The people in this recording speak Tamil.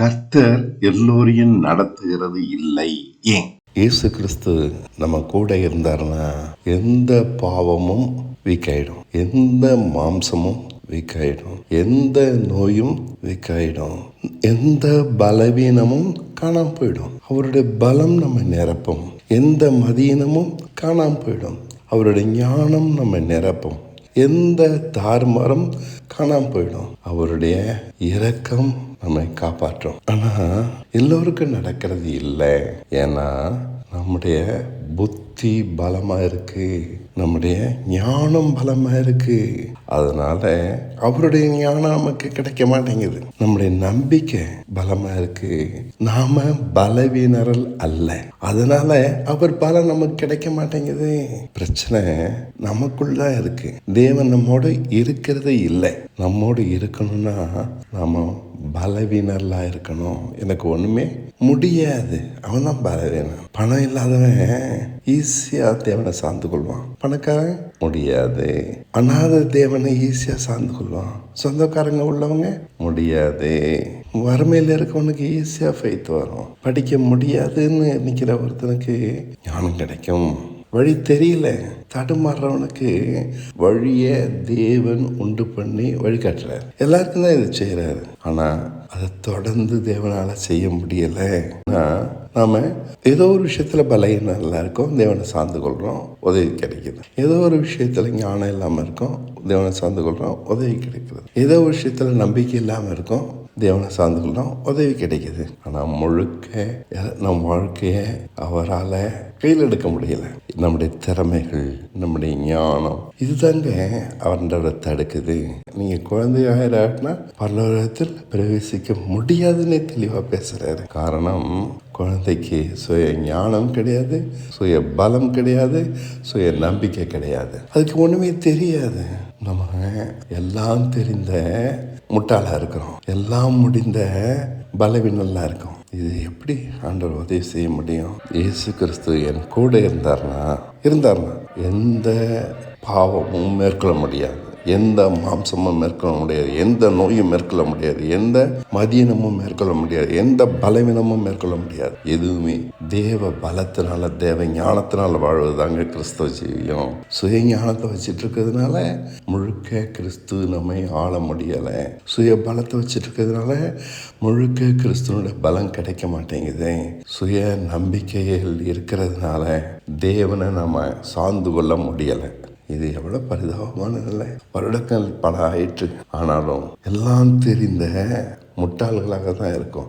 கர்த்தர் எல்லோரையும் நடத்துகிறது இல்லை. ஏன்? இயேசு கிறிஸ்து நம்ம கூட இருந்தாருன்னா எந்த பாவமும் வீக் ஆயிடும் எந்த மாம்சமும் வீக் ஆயிடும் எந்த நோயும் வீக் ஆயிடும் எந்த பலவீனமும் காணாம போயிடும். அவருடைய பலம் நம்ம நிரப்பும். எந்த மதீனமும் காணாம போயிடும். அவருடைய ஞானம் நம்ம நிரப்பும். எந்த தார்மரம் காணாம போயிடும். அவருடைய இரக்கம் நம்மை காப்பாற்றும். ஆனா எல்லோருக்கும் நடக்கிறது இல்லை. ஏன்னா நம்முடைய புத்தி பலமா இருக்கு. நம்முடைய ஞானம் பலமா இருக்கு. அதனால அவருடைய ஞானம் நமக்கு கிடைக்க மாட்டேங்குது. நம்முடைய நம்பிக்கை பலமா இருக்கு. நாம பலவீனரல் அல்ல. அதனால அவர் பலம் நமக்கு கிடைக்க மாட்டேங்குது. பிரச்சனை நமக்குள்ள இருக்கு. தேவன் நம்மோடு இருக்கிறதே இல்லை. நம்மோடு இருக்கணும்னா நாம் பலவீனர்லாம் இருக்கணும். எனக்கு ஒண்ணுமே முடியாது. அவன் தான் பலவீனன். பணம் இல்லாதவன் ஈஸியா தேவனை சார்ந்து கொள்வான். பணக்காரன் முடியாது. அநாத தேவனை ஈஸியா சார்ந்து கொள்வான். சொந்தக்காரங்க உள்ளவங்க முடியாது. வறுமையில் இருக்கவனுக்கு ஈஸியாக ஃபைத் வரும். படிக்க முடியாதுன்னு நிற்கிற ஒருத்தனுக்கு ஞானம் கிடைக்கும். வழி தெரியல. தடுமாறுறவனுக்கு வழியை தேவன் உண்டு பண்ணி வழிகாட்டுறாரு. எல்லாருக்கும் தான் இதை செய்கிறாரு ஆனால் அதை தொடர்ந்து தேவனால் செய்ய முடியலை. நாம் ஏதோ ஒரு விஷயத்துல பலகீனம் நல்லா இருக்கோம். தேவனை சார்ந்து கொள்கிறோம் உதவி கிடைக்குது. ஏதோ ஒரு விஷயத்தில் ஞானம் இல்லாமல் இருக்கோம். தேவனை சார்ந்து கொள்கிறோம் உதவி கிடைக்குது. ஏதோ ஒரு விஷயத்துல நம்பிக்கை இல்லாமல் இருக்கோம். தேவனை சார்ந்து கொள்கிறோம் உதவி கிடைக்குது. ஆனால் முழுக்க நம் வாழ்க்கையை அவரால் கையில் எடுக்க முடியல. நம்முடைய திறமைகள் நம்முடைய ஞானம் இதுதாங்க அவரோட தடுக்குது நீங்கள் குழந்தையாயிராட்டினா பல்லவரத்தில் பிரவேசிக்க முடியாதுன்னே தெளிவாக பேசுகிறாரு காரணம் குழந்தைக்கு சுய ஞானம் கிடையாது சுய பலம் கிடையாது சுய நம்பிக்கை கிடையாது. அதுக்கு ஒன்றுமே தெரியாது. நம்ம எல்லாம் தெரிந்த முட்டாளாக இருக்கிறோம். எல்லாம் முடிந்த பலவீனலாக இருக்கும். இது எப்படி ஆண்டவர் உதவி செய்ய முடியும்? இயேசு கிறிஸ்து என் கூட இருந்தார்னா? இருந்தார்னா எந்த பாவமும் மேற்கொள்ள முடியாது. எந்த மாம்சமும் மேற்கொள்ள முடியாது எந்த நோயும் மேற்கொள்ள முடியாது எந்த மதியனமும் மேற்கொள்ள முடியாது எந்த பலவீனமும் மேற்கொள்ள முடியாது. எதுவுமே தேவ பலத்தினால தேவ ஞானத்தினால வாழ்வதுதாங்க கிறிஸ்தவ ஜீவியம். சுய ஞானத்தை வச்சுட்டு இருக்கிறதுனால முழுக்க கிறிஸ்து நம்மை ஆள முடியலை. சுய பலத்தை வச்சுட்டு இருக்கிறதுனால முழுக்க கிறிஸ்துவனுடைய பலம் கிடைக்க மாட்டேங்குது. சுய நம்பிக்கைகள் இருக்கிறதுனால தேவனை நம்ம சார்ந்து கொள்ள முடியலை. இது எவ்வளோ பரிதாபமான நிலை. வருடங்கள் பல ஆயிற்று. ஆனாலும் எல்லாம் தெரிந்த முட்டாள்களாக தான் இருக்கும்.